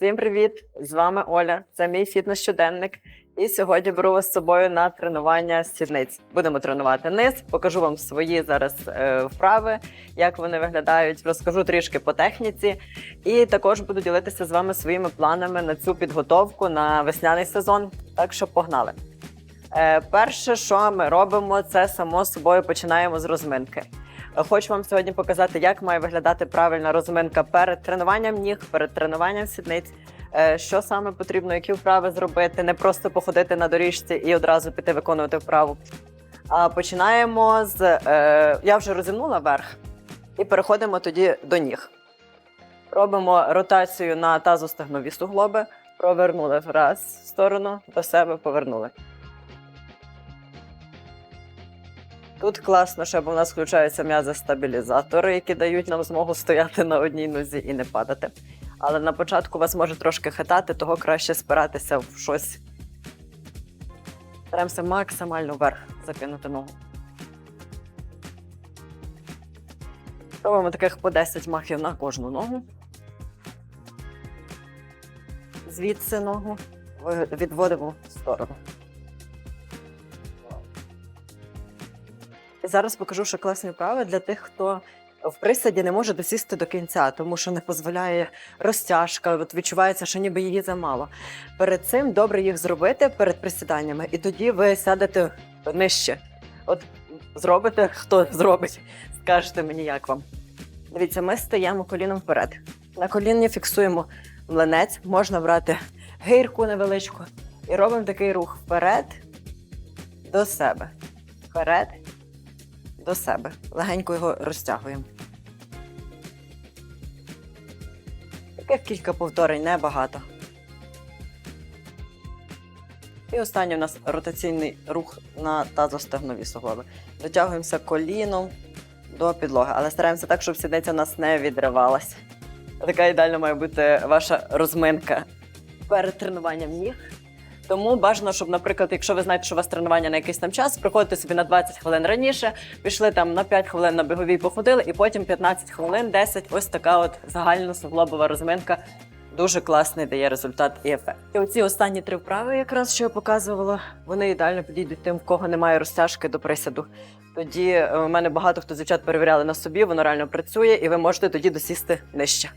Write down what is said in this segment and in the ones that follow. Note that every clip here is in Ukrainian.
Всім привіт! З вами Оля. Це мій фітнес-щоденник. І сьогодні беру вас з собою на тренування сідниць. Будемо тренувати низ, покажу вам свої зараз е, вправи, як вони виглядають, розкажу трішки по техніці. І також буду ділитися з вами своїми планами на цю підготовку на весняний сезон. Так що погнали. Е, перше, що ми робимо, це само собою починаємо з розминки. Хочу вам сьогодні показати, як має виглядати правильна розминка перед тренуванням ніг, перед тренуванням сідниць. Е, Що саме потрібно, які вправи зробити, не просто походити на доріжці і одразу піти виконувати вправу. А починаємо з е, я вже розімнула верх і переходимо тоді до ніг. Робимо ротацію на тазостегнові суглоби, провернули раз в сторону, до себе повернули. Тут класно, що у нас включаються м'язи-стабілізатори, які дають нам змогу стояти на одній нозі і не падати. Але на початку вас може трошки хитати, того краще спиратися в щось. Стараємося максимально вверх закинути ногу. Робимо таких по 10 махів на кожну ногу. Звідси ногу відводимо в сторону. Зараз покажу ще класні вправи для тих, хто в присаді не може досісти до кінця, тому що не дозволяє розтяжка, от відчувається, що ніби її замало. Перед цим добре їх зробити перед присіданнями, і тоді ви сядете нижче. От зробите, хто зробить, скажете мені, як вам. Дивіться, ми стаємо коліном вперед. На коліні фіксуємо млинець, можна брати гирку невеличку і робимо такий рух вперед до себе. Вперед до себе. Легенько його розтягуємо. Таких кілька повторень, небагато. І останній у нас ротаційний рух на тазостегнові суглоби. Дотягуємося коліном до підлоги, але стараємося так, щоб сідниця у нас не відривалась. Така ідеально має бути ваша розминка перед тренуванням ніг. Тому бажано, щоб, наприклад, якщо ви знаєте, що у вас тренування на якийсь там час, приходите собі на 20 хвилин раніше, пішли там на 5 хвилин на біговій походили, і потім 15 хвилин, 10, ось така от загальна суглобова розминка. Дуже класний дає результат і ефект. І оці останні три вправи, якраз що я показувала, вони ідеально підійдуть тим, в кого немає розтяжки до присяду. Тоді е, у мене багато хто з дівчат перевіряли на собі, воно реально працює, і ви можете тоді досісти нижче,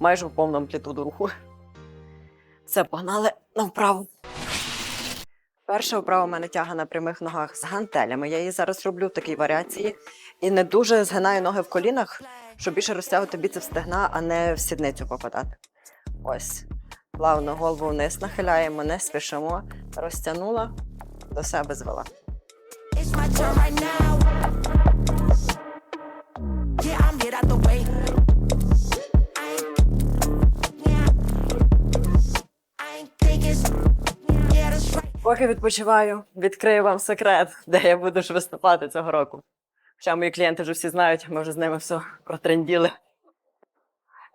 майже в повну амплітуду руху. Все, погнали на вправу. Перша вправа у мене тяга на прямих ногах з гантелями. Я її зараз роблю в такій варіації і не дуже згинаю ноги в колінах, щоб більше розтягувати біцеп стегна, а не в сідницю попадати. Ось. Плавно голову вниз нахиляємо, не спішимо. Розтягнула, до себе звела. Поки відпочиваю, відкрию вам секрет, де я буду ж виступати цього року. Хоча мої клієнти вже всі знають, ми вже з ними все протренділи.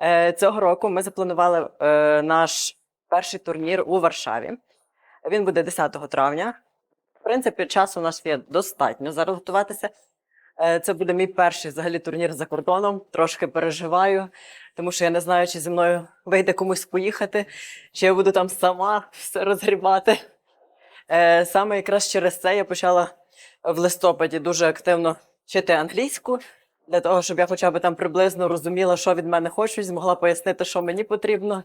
Е, цього року ми запланували е, наш перший турнір у Варшаві. Він буде 10 травня. В принципі, часу у нас є достатньо зараз готуватися. Е, Це буде мій перший взагалі турнір за кордоном. Трошки переживаю, тому що я не знаю, чи зі мною вийде комусь поїхати, чи я буду там сама все розгрібати. Е, Саме якраз через це я почала в листопаді дуже активно вчити англійську, для того, щоб я хоча б там приблизно розуміла, що від мене хочуть, змогла пояснити, що мені потрібно.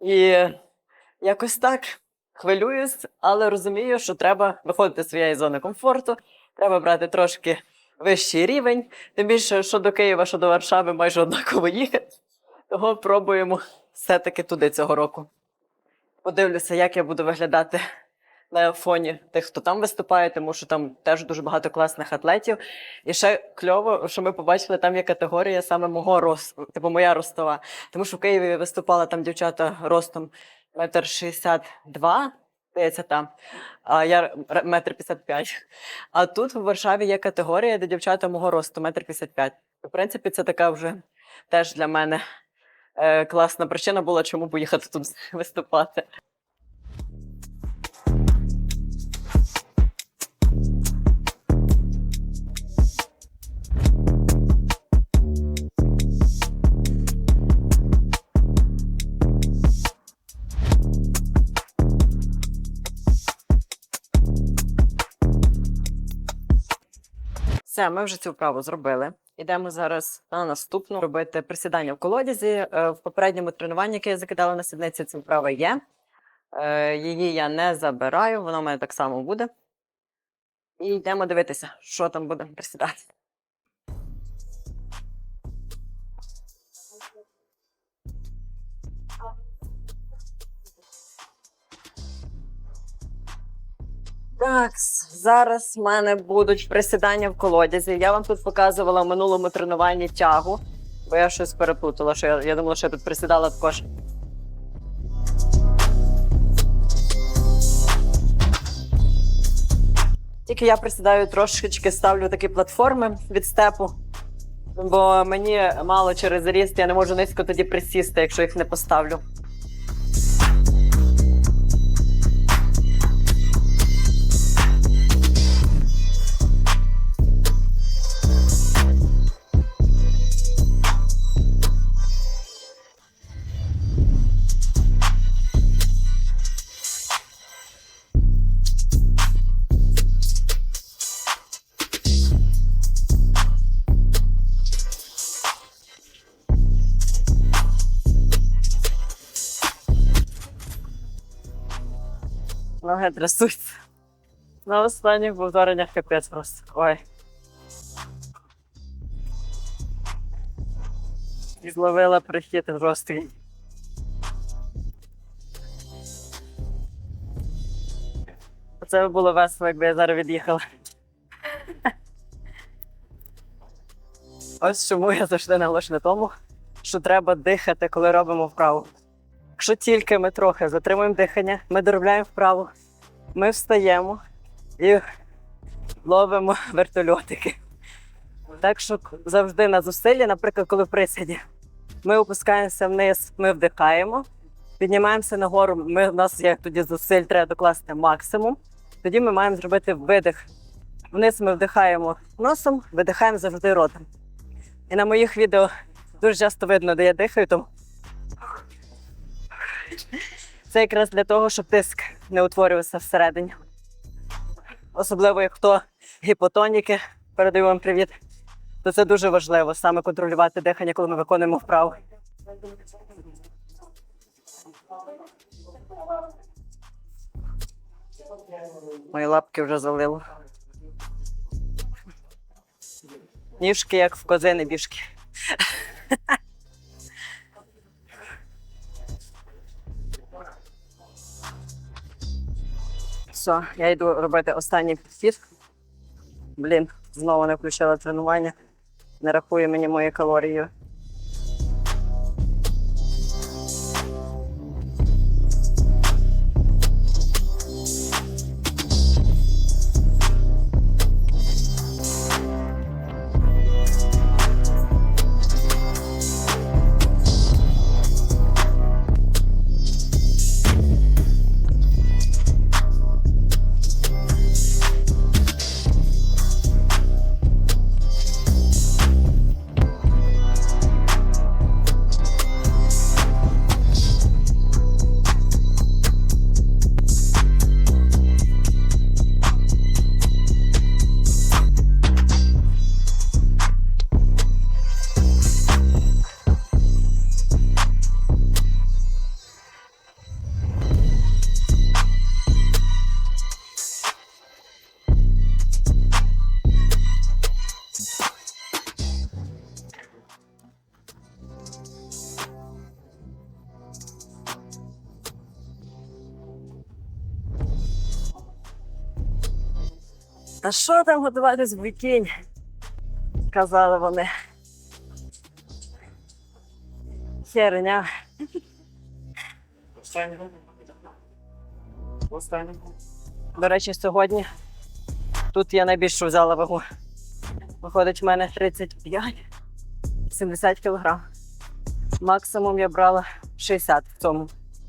І якось так хвилююсь, але розумію, що треба виходити з своєї зони комфорту, треба брати трошки вищий рівень. Тим більше, що до Києва, що до Варшави майже однаково їхати. Того пробуємо все-таки туди цього року. Подивлюся, як я буду виглядати на фоні тих, хто там виступає, тому що там теж дуже багато класних атлетів. І ще кльово, що ми побачили, там є категорія саме мого росту, типу моя ростова. Тому що в Києві виступала там дівчата ростом метр шістдесят два, здається, там, а я метр п'ятдесят п'ять. А тут в Варшаві є категорія, де дівчата мого росту метр п'ятдесят п'ять. В принципі, це така вже теж для мене е, класна причина була, чому поїхати тут виступати. Все, ми вже цю вправу зробили. Йдемо зараз на наступну робити присідання в колодязі. Е, В попередньому тренуванні, яке я закидала на сідниці, ця вправа є. Е, Її я не забираю, вона в мене так само буде. І йдемо дивитися, що там буде присідати. Так, зараз в мене будуть присідання в колодязі. Я вам тут показувала в минулому тренуванні тягу, бо я щось переплутала, що я, я думала, що я тут присідала також. Тільки я присідаю трошечки, ставлю такі платформи від степу, бо мені мало через ріст, я не можу низько тоді присісти, якщо їх не поставлю. Ноги трясуться. На останніх повтореннях капець просто. Ой. І зловила прихід жорсткий. Це було весело, якби я зараз від'їхала. Ось чому я завжди наголошую на тому, що треба дихати, коли робимо вправу. Якщо тільки ми трохи затримуємо дихання, ми доробляємо вправу, ми встаємо і ловимо вертольотики. Так що завжди на зусилля, наприклад, коли в присіді, ми опускаємося вниз, ми вдихаємо, піднімаємося нагору. Ми, у нас є тоді зусиль, треба докласти максимум. Тоді ми маємо зробити видих. Вниз ми вдихаємо носом, видихаємо завжди ротом. І на моїх відео дуже часто видно, де я дихаю, тому це якраз для того, щоб тиск не утворювався всередині. Особливо, як хто гіпотоніки, передаю вам привіт, то це дуже важливо саме контролювати дихання, коли ми виконуємо вправу. Мої лапки вже залило. Ніжки, як в козини біжки. Все, я йду робити останній підхід. Блін, знову не включила тренування. Не рахує мені мої калорії. Та що там готуватись в бікінь? Казали вони. Херня. До речі, сьогодні тут я найбільшу взяла вагу. Виходить, в мене 35, 70 кілограм. Максимум я брала 60 в цьому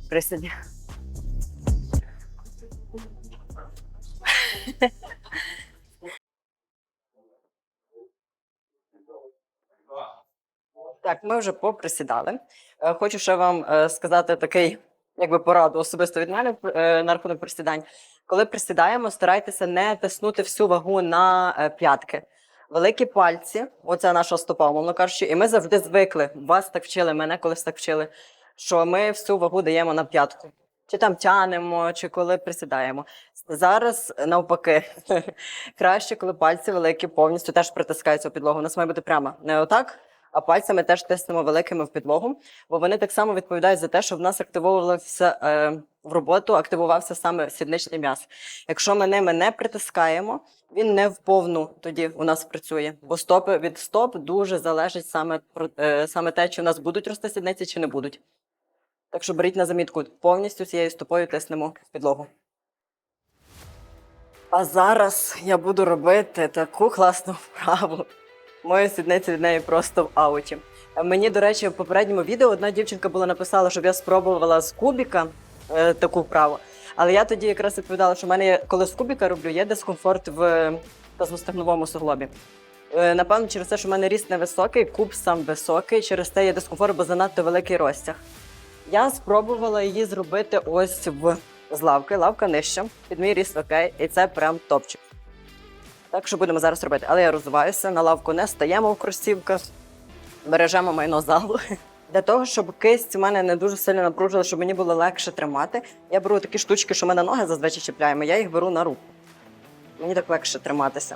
присіді. Так, ми вже поприсідали. Е, Хочу ще вам е, сказати такий, якби пораду особисто від мене е, на рахунок присідань. Коли присідаємо, старайтеся не тиснути всю вагу на п'ятки. великі пальці, оця наша стопа, умовно кажучи, і ми завжди звикли. Вас так вчили, мене колись так вчили, що ми всю вагу даємо на п'ятку. Чи там тянемо, чи коли присідаємо. Зараз навпаки, краще, коли пальці великі повністю теж притискаються у підлогу. У нас має бути прямо не отак, а пальцями теж тиснемо великими в підлогу, бо вони так само відповідають за те, що в нас активовувався е, в роботу, активувався саме сідничний м'яз. Якщо ми ними не притискаємо, він не в повну тоді у нас працює, бо стопи від стоп дуже залежить саме е, саме те, чи у нас будуть рости сідниці, чи не будуть. Так що беріть на замітку, повністю цією стопою тиснемо в підлогу. А зараз я буду робити таку класну вправу. Мої сідниці від неї просто в ауті. Е, Мені, до речі, в попередньому відео одна дівчинка була написала, щоб я спробувала з кубіка е, таку вправу. Але я тоді якраз відповідала, що в мене коли з кубіка роблю, є дискомфорт в тазостегновому суглобі. Е, Напевно, через те, що в мене ріст невисокий, куб сам високий, через те є дискомфорт, бо занадто великий розтяг. Я спробувала її зробити ось в з лавки, лавка нижча, під мій ріст окей, і це прям топчик. Так що будемо зараз робити. Але я розвиваюся, на лавку не стаємо в кросівках, бережемо майно залу. Для того, щоб кисть у мене не дуже сильно напружила, щоб мені було легше тримати, я беру такі штучки, що ми на ноги зазвичай чіпляємо, я їх беру на руку. Мені так легше триматися.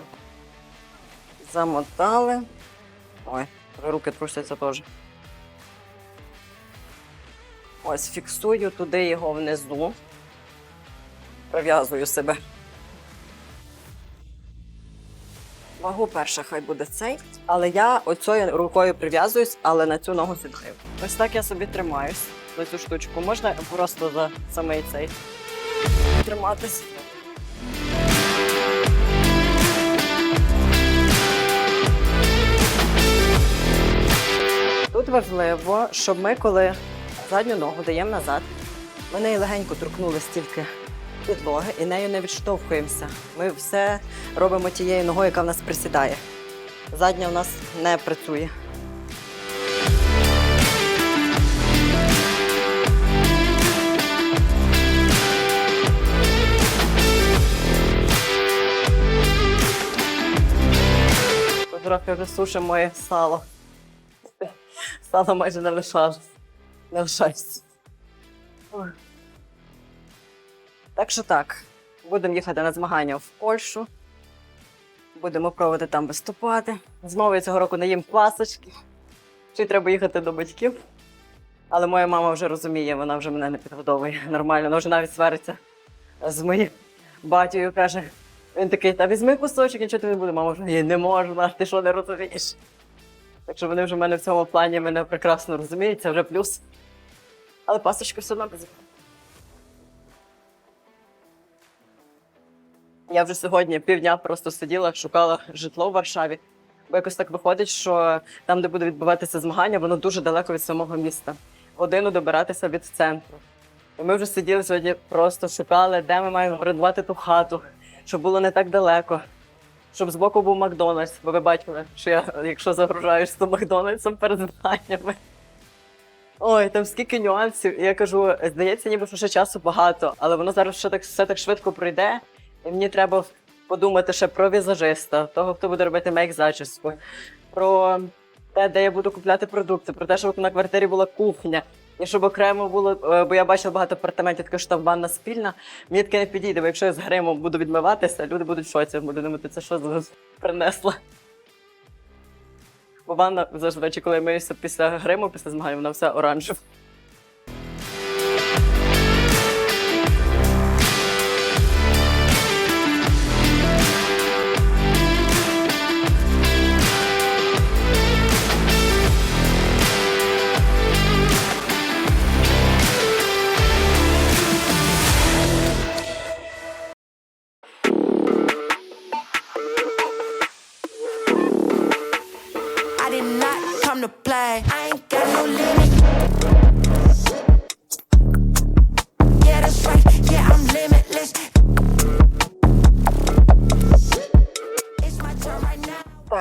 Замотали. Ой, руки трусяться теж. Ось фіксую туди його внизу. Прив'язую себе. Вагу перша хай буде цей. Але я оцею рукою прив'язуюсь, але на цю ногу сідаю. Ось так я собі тримаюсь за цю штучку. Можна просто за самий цей триматись. Тут важливо, щоб ми, коли задню ногу даємо назад, ми неї легенько торкнули стільки підлоги і нею не відштовхуємося. Ми все робимо тією ногою, яка в нас присідає. Задня у нас не працює. Трохи вже сушимо моє сало. Сало майже не лишалось. Не лишається. Так що так, будемо їхати на змагання в Польщу. Будемо пробувати там виступати. Знову я цього року не їм пасочки. Чи треба їхати до батьків. Але моя мама вже розуміє, вона вже мене не підгодовує нормально. Вона вже навіть свариться з моїм батькою. Каже, він такий, та візьми кусочок, нічого тобі не буде. Мама вже «Ні, не можна, ти що не розумієш. Так що вони вже в мене в цьому плані мене прекрасно розуміють, це вже плюс. Але пасочка все одно без. Я вже сьогодні півдня просто сиділа, шукала житло в Варшаві. Бо якось так виходить, що там, де буде відбуватися змагання, воно дуже далеко від самого міста. Годину добиратися від центру. І ми вже сиділи сьогодні, просто шукали, де ми маємо орендувати ту хату, щоб було не так далеко. Щоб збоку був Макдональдс, бо ви бачили, що я, якщо загружаєш з Макдональдсом перед змаганнями. Ой, там скільки нюансів. Я кажу, здається, ніби що ще часу багато, але воно зараз ще так все так швидко пройде. І мені треба подумати ще про візажиста, того, хто буде робити мейк зачіску, про те, де я буду купляти продукти, про те, щоб на квартирі була кухня. І щоб окремо було, е, бо я бачила багато апартаментів, таке, що там ванна спільна. Мені таке не підійде, бо якщо я з гримом буду відмиватися, люди будуть шоці, будуть думати, це що принесла. Бо ванна зазвичай, коли я миюся після гриму, після змагань, вона вся оранжева.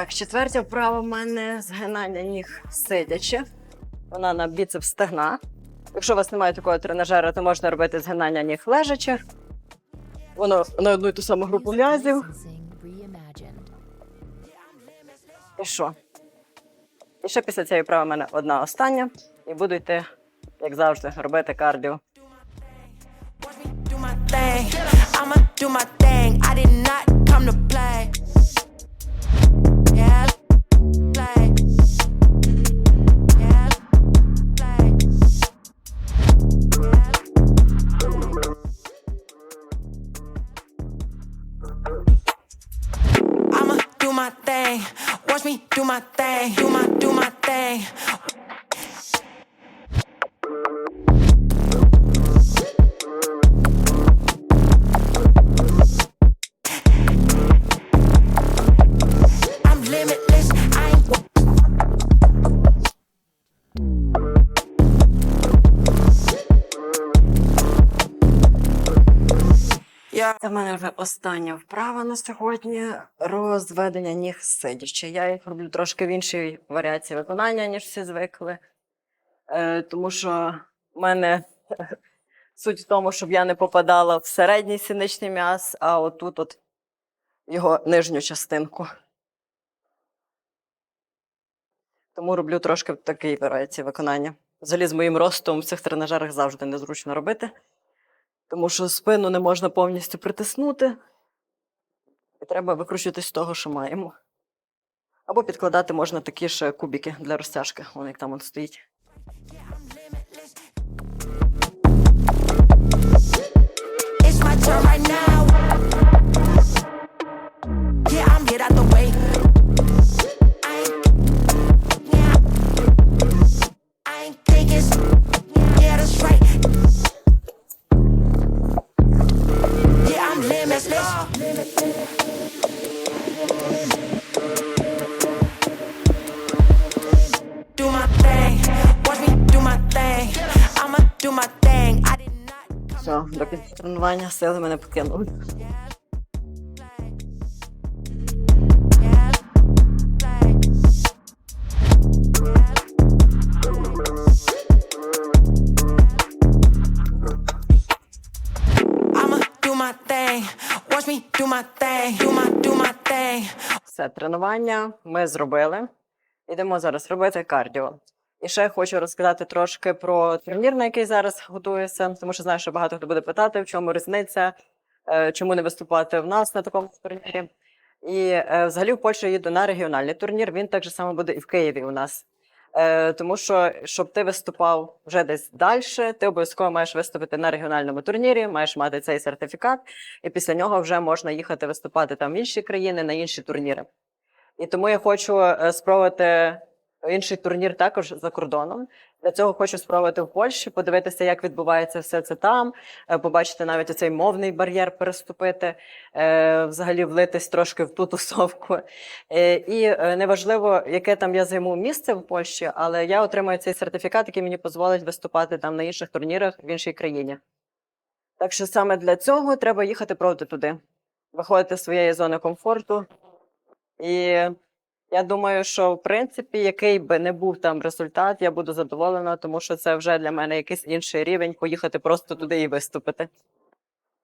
Так, четверта вправа в мене згинання ніг сидячи. Вона на біцепс стегна. Якщо у вас немає такого тренажера, то можна робити згинання ніг лежачи. Воно на одну і ту саму групу м'язів. І що? І ще після цієї вправи в мене одна остання, і буду йти, як завжди, робити кардіо. I'ma do my thing. I did not Yeah. Це в мене вже остання вправа на сьогодні розведення ніг сидячи. Я їх роблю трошки в іншій варіації виконання, ніж всі звикли. Е, тому що в мене суть в тому, щоб я не попадала в середній сіничний м'яз, а отут от його нижню частинку. Тому роблю трошки в такій варіації виконання. Взагалі, з моїм ростом в цих тренажерах завжди незручно робити тому що спину не можна повністю притиснути, і треба викручуватись з того, що маємо. Або підкладати можна такі ж кубики для розтяжки, вон як там он стоїть. Yeah, I'm get out the way. До кінця тренування сили мене покинули. Все, тренування ми зробили. Ідемо зараз робити кардіо. І ще хочу розказати трошки про турнір, на який зараз готуюся, тому що знаю, що багато хто буде питати, в чому різниця, е, чому не виступати в нас на такому турнірі. І е, взагалі в Польщу їду на регіональний турнір. Він так же само буде і в Києві у нас. Е, Тому що, щоб ти виступав вже десь далі, ти обов'язково маєш виступити на регіональному турнірі, маєш мати цей сертифікат, і після нього вже можна їхати виступати там в інші країни на інші турніри. І тому я хочу спробувати інший турнір також за кордоном. Для цього хочу спробувати в Польщі, подивитися, як відбувається все це там, е, побачити навіть оцей мовний бар'єр переступити, е, взагалі влитись трошки в ту тусовку. Е, І неважливо, яке там я займу місце в Польщі, але я отримаю цей сертифікат, який мені дозволить виступати там на інших турнірах в іншій країні. Так що саме для цього треба їхати пробувати туди, виходити з своєї зони комфорту. І я думаю, що в принципі, який би не був там результат, я буду задоволена, тому що це вже для мене якийсь інший рівень поїхати просто туди і виступити.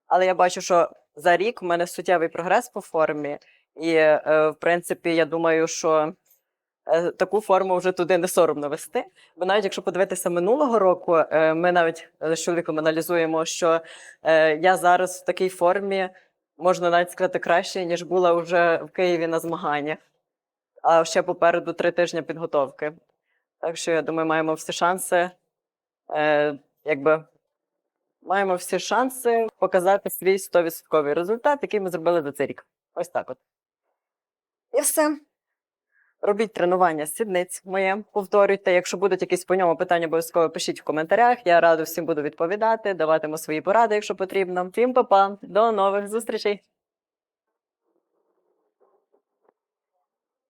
Але я бачу, що за рік в мене суттєвий прогрес по формі, і е, в принципі, я думаю, що е, таку форму вже туди не соромно вести. Бо навіть якщо подивитися минулого року, е, ми навіть з чоловіком аналізуємо, що я зараз в такій формі, можна навіть сказати, краще, ніж була вже в Києві на змаганнях. А ще попереду три тижні підготовки. Так що я думаю, маємо всі шанси, е, якби маємо всі шанси показати свій 100% результат, який ми зробили за цей рік. Ось так от. І все. Робіть тренування сідниць моє, повторюйте. Якщо будуть якісь по ньому питання, обов'язково пишіть в коментарях. Я радо всім буду відповідати, даватиму свої поради, якщо потрібно. Всім па-па, до нових зустрічей!